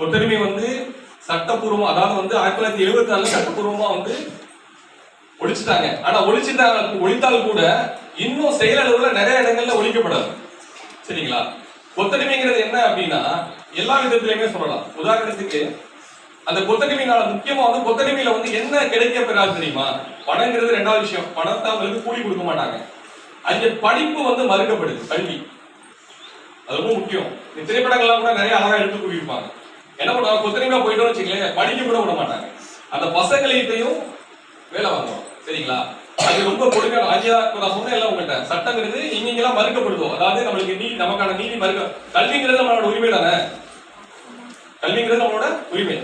கொத்தடிமை வந்து சட்டப்பூர்வம் அதாவது வந்து ஆயிரத்தி தொள்ளாயிரத்தி எழுபத்தி நாலுல சட்டப்பூர்வமா வந்து ஒழிச்சிட்டாங்க. ஆனா ஒழிச்சிட்டாங்க ஒழித்தால் கூட இன்னும் செயலளவுல நிறைய இடங்கள்ல ஒழிக்கப்படாது. சரிங்களா? கொத்தடிமைங்கிறது என்ன அப்படின்னா எல்லா விதத்திலையுமே சொல்லலாம். உதாரணத்துக்கு அந்த கொத்தடிமையினால முக்கியமா வந்து கொத்தடிமையில வந்து என்ன கிடைக்க பெறாது தெரியுமா? பணங்கிறது ரெண்டாவது விஷயம். பணத்தை அவங்களுக்கு கூலி கொடுக்க மாட்டாங்க. அந்த படிப்பு வந்து மறுக்கப்படுது கல்வி. அது ரொம்ப முக்கியம். இந்த திரைப்படங்கள்லாம் கூட நிறைய அழகா எடுத்து கூட்டியிருப்பாங்க என்ன பண்ணுவாங்க கொத்தடிமையா போயிட்டோம்னு வச்சுக்கலேன் படிக்க கூட விட மாட்டாங்க. அந்த பசங்களையும் வேலை வாங்குவோம். சரிங்களா? அது ரொம்ப கொடுக்க ஐயா இப்ப நான் சொன்னேன் உங்கள்கிட்ட சட்டங்கிறது இங்கெல்லாம் மறுக்கப்படுதோ அதாவது நம்மளுக்கு நீ நமக்கான நீதி மறுக்க கல்விங்கிறது நம்மளோட உரிமை தானே? கல்விங்கிறது நம்மளோட உரிமை.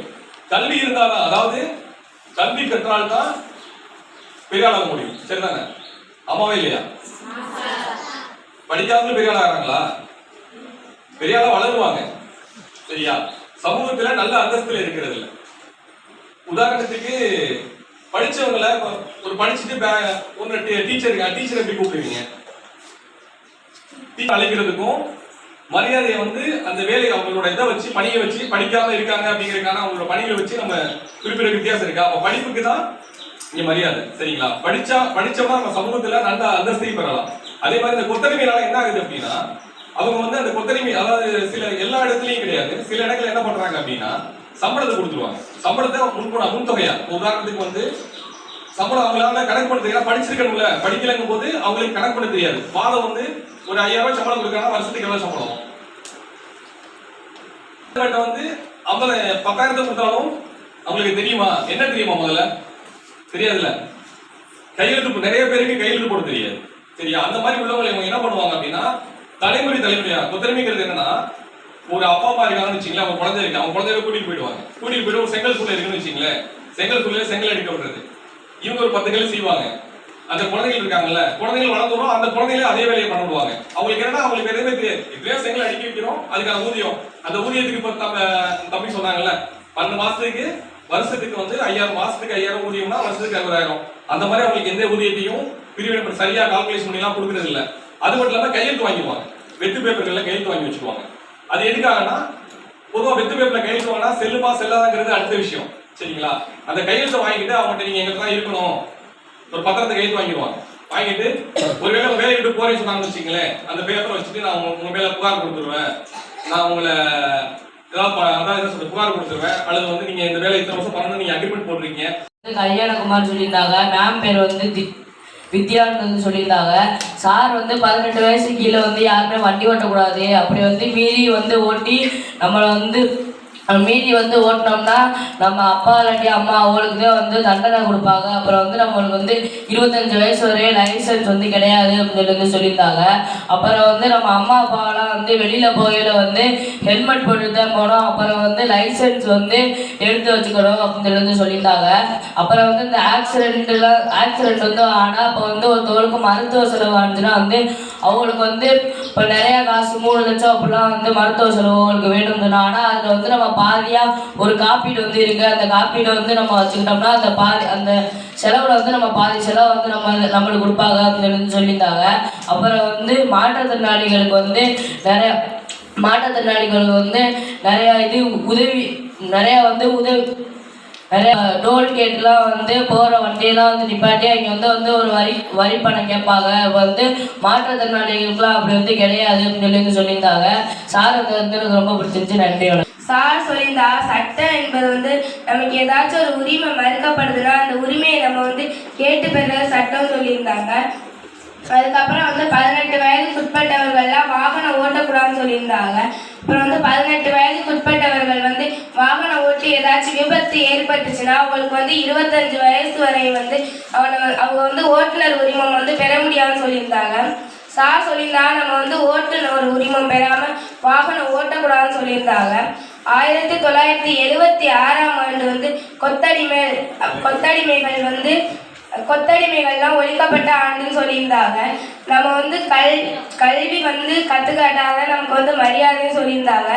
கல்வி இருந்தால்தான் அதாவது கல்வி கற்றால்தான் பெரிய ஆளாக முடியும். சரிதானே? ஆமாவே இல்லையா? படிக்காதவங்க பெரிய ஆளாகிறாங்களா பெரிய ஆளா வளருவாங்க. சரியா? சமூகத்துல நல்ல அந்தஸ்துல இருக்கிறது இல்லை உதாரணத்துக்கு படிச்சவங்கள ஒரு படிச்சுட்டு பே- ஒரு டீச்சர் டீச்சர் எப்படி கூப்பிடுவீங்க. அழைக்கிறதுக்கும் மரியாதையை வந்து அந்த வேலையை அவங்களோட இதை வச்சு பணியை வச்சு படிக்காம இருக்காங்க அப்படிங்கறதுக்கான அவங்களோட பணிகளை வச்சு நம்ம குறிப்பிட வித்தியாசம் இருக்கா? அப்ப படிப்புக்கு தான் இங்க மரியாதை சரிங்களா? படிச்சா படிச்சோம்னா நம்ம சமூகத்துல நல்ல அந்தஸ்தை பெறலாம். அதே மாதிரி இந்த கொத்தடிமையால என்ன ஆகுது அப்படின்னா அவங்க வந்து அந்த கொத்தடிமை அதாவது சில எல்லா இடத்துலயும் கிடையாது. சில இடத்துல என்ன பண்றாங்க அப்படின்னா சம்பளத்தை கொடுத்துருவாங்க. சம்பளத்தை முன்பணம் முன்தொகையா உதாரணத்துக்கு வந்து சம்பளம் அவங்களால கணக்கு பண்ண தெரியாது. படிச்சிருக்கணும்ல படிக்கலங்கும் போது அவங்களுக்கு கணக்கு பண்ண தெரியாது. மாதம் வந்து ஒரு ஐயாயிரம் ரூபாய் சம்பளம் கொடுக்குறாங்க வருஷத்துக்கு எவ்வளவு சம்பளம்? வந்து ஐம்பது பத்தாயிரத்தை கொடுத்தாலும் அவங்களுக்கு தெரியுமா? என்ன தெரியுமா முதல்ல? தெரியாதுல்ல. கையெழுத்து நிறைய பேருக்கு கையெழுத்து போட தெரியாது. சரியா? அந்த மாதிரி உள்ளவங்களை இவங்க என்ன பண்ணுவாங்க அப்படின்னா தலைமுறை தலைமுறையா? கொத்தரமைங்கிறது என்னன்னா ஒரு அப்பா அம்மா இருக்காங்கன்னு வச்சுங்களேன் அவங்க குழந்தை இருக்கு அவங்க குழந்தைய கூட்டிட்டு போயிடுவாங்க. கூட்டிட்டு போயிட்டு ஒரு செங்கல் சூழல் இருக்குன்னு வச்சுங்களேன் செங்கல் சூழல செங்கல் அடிக்க விடுறது. இவங்க ஒரு பத்து கல் செய்வாங்க. அந்த குழந்தைகள் இருக்காங்கல்ல குழந்தைகள் வளர்ந்துடும் அந்த குழந்தைகளே அதே வேலையை பண்ண விடுவாங்க. அவங்களுக்கு என்னன்னா அவங்களுக்கு எதுவுமே தெரியாது. இப்படியே செங்கல் அடிக்க வைக்கிறோம் அதுக்கான ஊதியம். அந்த ஊதியத்துக்கு இப்ப தம்ப தம்பி சொன்னாங்கல்ல பன்னெண்டு மாசத்துக்கு வருஷத்துக்கு வந்து ஐயாயிரம் மாசத்துக்கு ஐயாயிரம் ஊதியம்னா வருஷத்துக்கு அறுபதாயிரம். அந்த மாதிரி அவங்களுக்கு எந்த ஊதியத்தையும் பிரிவினை சரியா கால்குலேஷன் பண்ணி எல்லாம் கொடுக்கறது இல்லை அது மட்டும் இல்லாமல் கையெழுத்து வாங்கிடுவாங்க வெத்து பேப்பர்கள்ல கையெழுத்து வாங்கி வச்சுக்குவாங்க அது எதுக்காகனா பொதுவாக வெத்து பேப்பர்ல கையெழுத்து வாங்கினா செல்லுமா செல்லாதாங்கிறது அடுத்த விஷயம். சரிங்களா? அந்த கையெழுத்தை வாங்கிட்டு அவங்ககிட்ட நீங்க எங்களுக்கு தான் இருக்கணும். ஒரு பத்திரத்தை கையெழுத்து வாங்கிடுவாங்க. வாங்கிட்டு ஒருவேளை உங்க வேலையை விட்டு போறேன்னு சொன்னாங்கன்னு வச்சுங்களேன் அந்த பேப்பரை வச்சுட்டு நான் உங்க- மேல புகார் கொடுத்துருவேன். நான் உங்களை ஏதாவது அதான் என்ன சொல்ற புகார் கொடுத்துருவேன். அல்லது வந்து நீங்க இந்த வேலை இத்தனை வருஷம் பண்ணணும் நீங்க அக்ரிமெண்ட் போட்டிருக்கீங்க. கல்யாணகுமார் சொல்லியிருந்தாங்க. மேம் பேர் வந்து வித்யான்னு வந்து சொல்லியிருந்தாங்க. சார் வந்து பதினெட்டு வயசு கீழே வந்து யாருமே வண்டி ஓட்டக்கூடாது. அப்படி வந்து மீறி வந்து ஓட்டி நம்மளை வந்து மீதி வந்து ஓட்டினோம்னா நம்ம அப்பா இல்லாட்டி அம்மா அவங்களுக்கு தான் வந்து தண்டனை கொடுப்பாங்க. அப்புறம் வந்து நம்மளுக்கு வந்து இருபத்தஞ்சு வயசு வரையும் லைசன்ஸ் வந்து கிடையாது அப்படின்னு சொல்லி வந்து சொல்லியிருந்தாங்க. அப்புறம் வந்து நம்ம அம்மா அப்பாவெல்லாம் வந்து வெளியில் போகையில் வந்து ஹெல்மெட் போட்டு தான் போனோம். அப்புறம் வந்து லைசன்ஸ் வந்து எடுத்து வச்சுக்கணும் அப்படின்னு சொல்லி வந்து சொல்லியிருந்தாங்க. அப்புறம் வந்து இந்த ஆக்சிடென்ட்லாம் ஆக்சிடென்ட் வந்து ஆனால் இப்போ வந்து ஒருத்தவங்களுக்கு மருத்துவ செலவு ஆனிச்சுன்னா வந்து அவங்களுக்கு வந்து இப்போ நிறையா காசு மூணு லட்சம் அப்படிலாம் வந்து மருத்துவ செலவு அவங்களுக்கு வேணும் ஆனால் அதில் வந்து நம்ம பாதியாக ஒரு காப்பீடு வந்து இருக்குது அந்த காப்பீடை வந்து நம்ம வச்சுக்கிட்டோம்னா அந்த பாதி அந்த செலவில் வந்து நம்ம பாதி செலவு வந்து நம்ம நம்மளுக்கு கொடுப்பாங்க அப்படின்னு சொல்லியிருந்தாங்க. அப்புறம் வந்து மாற்றுத்திறனாளிகளுக்கு வந்து நிறைய மாற்றுத்திறனாளிகளுக்கு வந்து நிறையா இது உதவி நிறையா வந்து உதவி நிறைய டோல்கேட்லாம் வந்து போகிற வண்டியெல்லாம் வந்து நிப்பாட்டி அங்கே வந்து வந்து ஒரு வரி வரி பணம் கேட்பாங்க வந்து மாற்றுத்திறனாளிகளுக்குலாம் அப்படி வந்து கிடையாது அப்படின்னு சொல்லி வந்து சொல்லியிருந்தாங்க. சார் வந்து வந்து எனக்கு ரொம்ப பிடிச்சிருந்துச்சு. நன்றி வணக்கம். சார் சொல்லியிருந்தா சட்டம் என்பது வந்து நமக்கு ஏதாச்சும் ஒரு உரிமை மறுக்கப்படுதுன்னா அந்த உரிமையை நம்ம வந்து கேட்டு பெறுறது சட்டம் சொல்லியிருந்தாங்க. அதுக்கப்புறம் வந்து பதினெட்டு வயதுக்கு உட்பட்டவர்கள்லாம் வாகனம் ஓட்டக்கூடாதுன்னு சொல்லியிருந்தாங்க. அப்புறம் வந்து பதினெட்டு வயதுக்கு உட்பட்டவர்கள் வந்து வாகனம் ஓட்டி ஏதாச்சும் விபத்து ஏற்பட்டுச்சுன்னா அவங்களுக்கு வந்து இருபத்தஞ்சு வயசு வரை வந்து அவனை அவங்க வந்து ஓட்டுநர் உரிமம் வந்து பெற முடியாதுன்னு சொல்லியிருந்தாங்க. சார் சொல்லியிருந்தாங்க நம்ம வந்து ஓட்டுநர் உரிமம் பெறாமல் வாகனம் ஓட்டக்கூடாதுன்னு சொல்லியிருந்தாங்க. ஆயிரத்தி தொள்ளாயிரத்தி எழுபத்தி ஆறாம் ஆண்டு வந்து கொத்தடிமை கொத்தடிமைகள் வந்து கொத்தடிமைகள்லாம் ஒழிக்கப்பட்ட ஆண்டுன்னு சொல்லியிருந்தாங்க. நம்ம வந்து கல் கல்வி வந்து கற்றுக்காட்டாத நமக்கு வந்து மரியாதைன்னு சொல்லியிருந்தாங்க.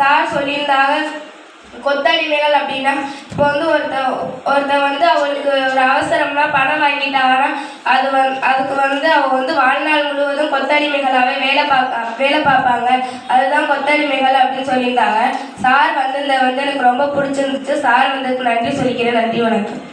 சார் சொல்லியிருந்தாங்க கொத்தடிமைகள் அப்படின்னா இப்போ வந்து ஒருத்த ஒருத்த வந்து அவளுக்கு ஒரு அவசரம்னா பணம் வாங்கிட்டாங்கன்னா அது வந் அதுக்கு வந்து அவள் வந்து வாழ்நாள் முழுவதும் கொத்தடிமைகளாகவே வேலை பார்க்க வேலை பார்ப்பாங்க. அதுதான் கொத்தடிமைகள் அப்படின்னு சொல்லியிருந்தாங்க. சார் வந்ததில் வந்து எனக்கு ரொம்ப பிடிச்சிருந்துச்சு. சார் வந்ததுக்கு நன்றி சொல்லிக்கிறேன். நன்றி வணக்கம்.